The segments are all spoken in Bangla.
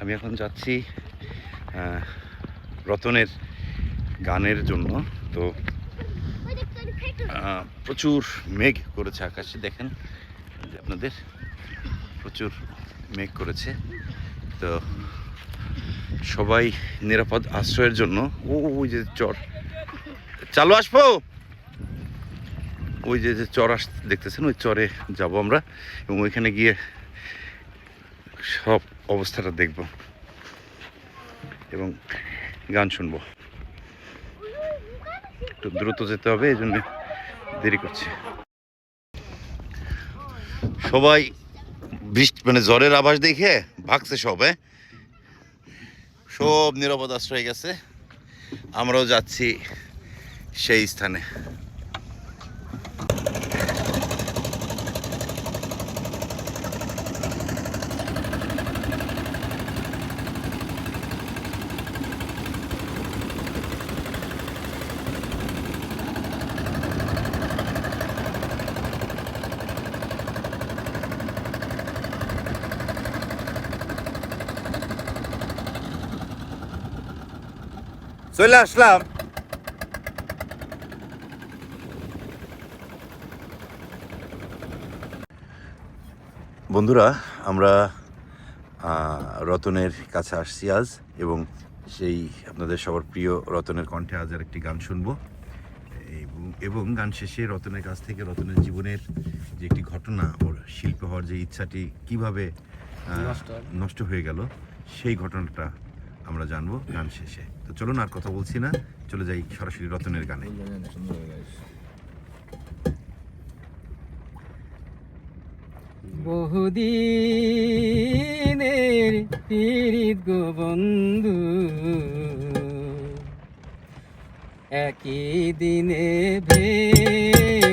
আমি এখন যাচ্ছি রতনের গানের জন্য। তো প্রচুর মেঘ করেছে আকাশে, দেখেন আপনাদের, প্রচুর মেঘ করেছে। তো, সবাই নিরাপদ আশ্রয়ের জন্য ও, ওই যে চর, চালু আসব! ওই যে যে চর আস, দেখতেছেন, ওই চরে যাব আমরা, এবং ওইখানে গিয়ে সব অবস্থাটা দেখব এবং গান শুনব। একটু দ্রুত যেতে হবে, এই জন্য দেরি করছি। সবাই বৃষ্টি মানে জ্বরের আভাস দেখে ভাগছে সব হ্যাঁ? সব নিরাপদ আশ্রয় গেছে। আমরাও যাচ্ছি সেই স্থানে। চলে আসলাম। বন্ধুরা আমরা রতনের কাছে আসছি আজ এবং সেই আপনাদের সবার প্রিয় রতনের কণ্ঠে আজ আর একটি গান শুনব। এবং- এবং গান শেষে রতনের কাছ থেকে রতনের জীবনের যে একটি ঘটনা ওর শিল্প হওয়ার যে ইচ্ছাটি কীভাবে নষ্ট নষ্ট হয়ে গেল সেই ঘটনাটা আমরা জানব গান শেষে। তো চলুন আর কথা বলছি না, চলে যাই সরাসরি রতনের গানে। বহুদিনের পীড়িত গো বন্ধু, একই দিনে ভেঙো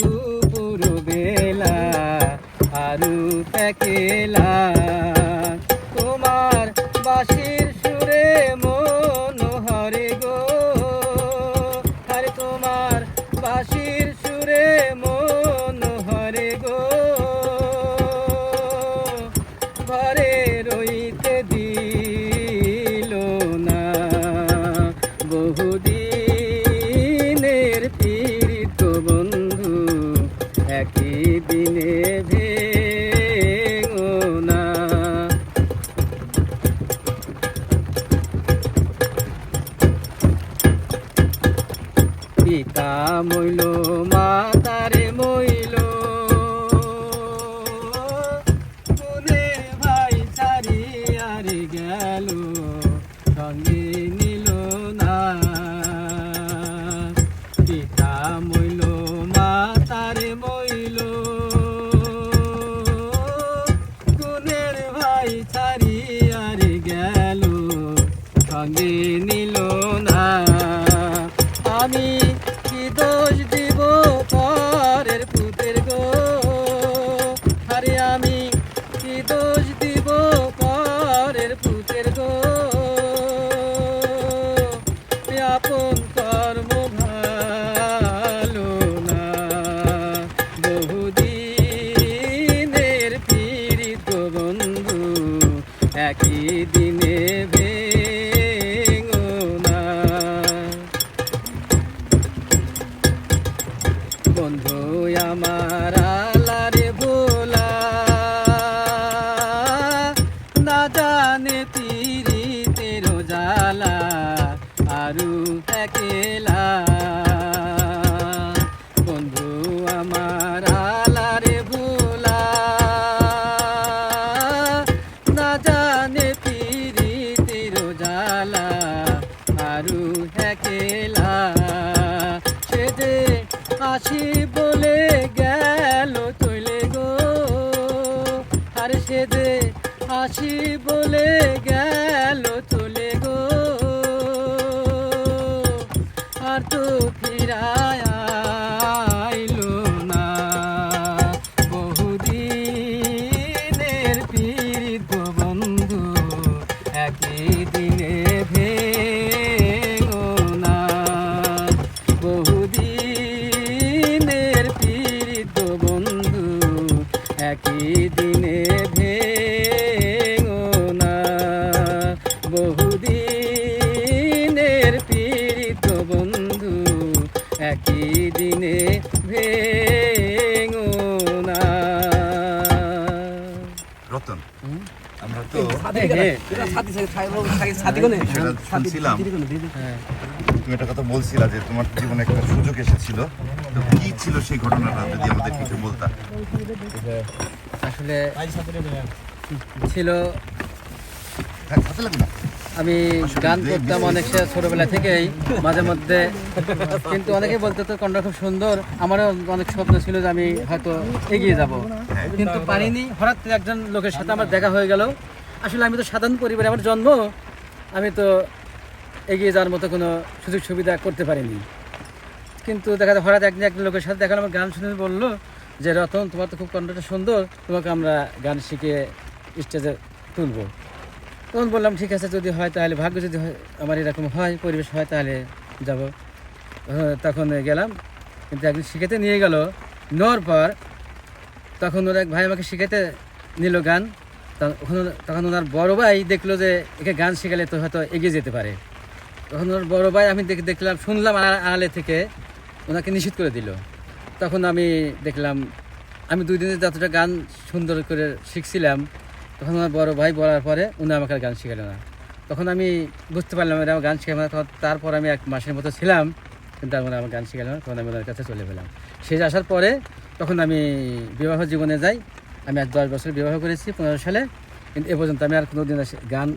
দুপুর বেলা আরু পেকেলা তোমার বাসির সুরে মন হরে গো। আর তোমার বাসির সুরে মন গেল সঙ্গে নিল না। পিতা মইল, মাতারে মইল। গুণের ভাই ছাড়ি আর গেল সঙ্গে নিল আমার দিনে ভেঙো না। রতন আমরা তো শুনছিলাম। হ্যাঁ। তুমি একটা কথা বলছিলা যে তোমার জীবনে একটা সুযোগ এসেছিল। তো কি ছিল সেই ঘটনাটা যদি আমাদের কিছু বলতা? আসলে ছিল হ্যাঁ না? আমি গান করতাম অনেক ছোটবেলা থেকেই, মাঝে মধ্যে। কিন্তু অনেকে বলতে তো কণ্ঠ খুব সুন্দর। আমারও অনেক স্বপ্ন ছিল যে আমি হয়তো এগিয়ে যাব। কিন্তু পারিনি। হঠাৎ একজন লোকের সাথে আমার দেখা হয়ে গেল। আসলে আমি তো সাধারণ পরিবারে আমার জন্ম। আমি তো এগিয়ে যাওয়ার মতো কোনো সুযোগ সুবিধা করতে পারিনি। কিন্তু দেখা যায় হঠাৎ একদিন একজন লোকের সাথে দেখা আমার গান শুনে বলল যে, রতন, তোমার তো খুব কণ্ঠটা সুন্দর। তোমাকে আমরা গান শিখে স্টেজে তুলবো। তখন বললাম, ঠিক আছে, যদি হয় তাহলে ভাগ্য যদি হয়, আমার এরকম হয়, পরিবেশ হয়, তাহলে যাব। তখন গেলাম। কিন্তু একদিন শিখাতে নিয়ে গেল। নেওয়ার পর তখন ওর এক ভাই আমাকে শিখাতে নিল গান। তখন তখন ওনার বড় ভাই দেখল যে একে গান শেখালে তো হয়তো এগিয়ে যেতে পারে। তখন ওর বড় ভাই আমি দেখ- দেখলাম, শুনলাম আড়া- আড়ালে থেকে ওনাকে নিষেধ করে দিল। তখন আমি দেখলাম, আমি দুই দিনে যতটা গান সুন্দর করে শিখছিলাম তখন আমার বড় ভাই বলার পরে উনি আমাকে আর গান শেখালো না। তখন আমি বুঝতে পারলাম এরা আমার গান শেখাবে না। তখন তারপর আমি এক মাসের মতো ছিলাম কিন্তু তারপরে আমার গান শেখালো না। তখন আমি ওনার কাছে চলে গেলাম। শেষ আসার পরে তখন আমি বিবাহ জীবনে যাই। আমি আজ দশ বছর বিবাহ করেছি পনেরো সালে। কিন্তু এ পর্যন্ত আমি আর কোনোদিন গান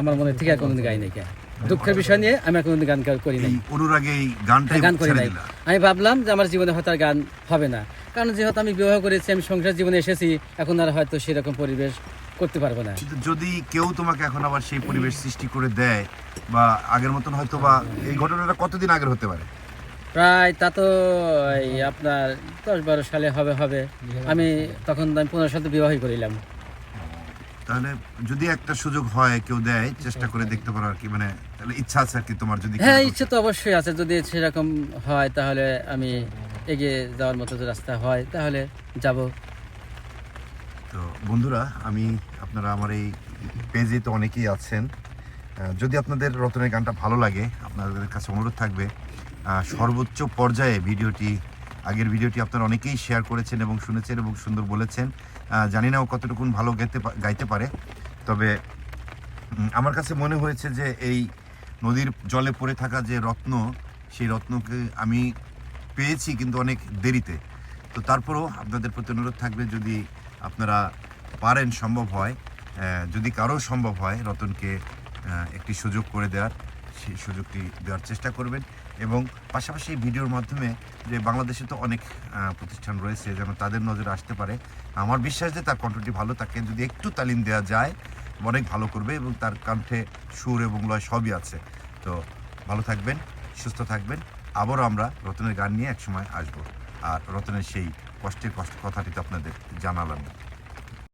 আমার মনে থেকে আর কোনোদিন গাই নাই দুঃখের বিষয় নিয়ে আমি আর কোনোদিন গান করি নাই। অনুরাগে গান করি নাই। আমি ভাবলাম যে আমার জীবনে হয়তো আর গান হবে না। কারণ যেহেতু আমি বিবাহ করেছি আমি সংসার জীবনে এসেছি এখন আর হয়তো সেরকম পরিবেশ করতে পারব না। যদি কেউ তোমাকে এখন আবার সেই পরিবেশ সৃষ্টি করে দেয় বা আগের মতন হয়তো বা এই ঘটনাটা কতদিন আগের হতে পারে? প্রায় তা তো এই আপনার দশ বারো সালে হবে হবে। আমি তখন আমি পনেরো সালে বিবাহই করিলাম। তাহলে যদি একটা সুযোগ হয় কেউ দেয় চেষ্টা করে দেখতে পারো আর কি মানে তাহলে ইচ্ছা আছে আর কি তোমার যদি হ্যাঁ ইচ্ছে তো অবশ্যই আছে। যদি সেরকম হয় তাহলে আমি এগিয়ে যাওয়ার মতো যদি রাস্তা হয় তাহলে যাব। তো বন্ধুরা আমি আপনারা আমার এই পেজে তো অনেকেই আছেন। যদি আপনাদের রতনের গানটা ভালো লাগে আপনাদের কাছে অনুরোধ থাকবে সর্বোচ্চ পর্যায়ে ভিডিওটি আগের ভিডিওটি আপনারা অনেকেই শেয়ার করেছেন এবং শুনেছেন এবং সুন্দর বলেছেন। জানি না ও কতটুকুন ভালো গাইতে গাইতে পারে। তবে আমার কাছে মনে হয়েছে যে এই নদীর জলে পড়ে থাকা যে রত্ন, সেই রত্নকে আমি পেয়েছি কিন্তু অনেক দেরিতে। তো তারপরেও আপনাদের প্রতি অনুরোধ থাকবে যদি আপনারা পারেন, সম্ভব হয় যদি কারও সম্ভব হয় রতনকে একটি সুযোগ করে দেওয়ার সেই সুযোগটি দেওয়ার চেষ্টা করবেন। এবং পাশাপাশি এই ভিডিওর মাধ্যমে যে বাংলাদেশে তো অনেক প্রতিষ্ঠান রয়েছে যেন তাদের নজরে আসতে পারে। আমার বিশ্বাস যে তার কণ্ঠটি ভালো, তাকে যদি একটু তালিম দেওয়া যায়, অনেক ভালো করবে এবং তার কণ্ঠে সুর এবং লয় সবই আছে। তো ভালো থাকবেন, সুস্থ থাকবেন। আবারও আমরা রতনের গান নিয়ে একসময় আসব। আর রতনের সেই কষ্টের কষ্ট কথাটি তো আপনাদের জানালাম।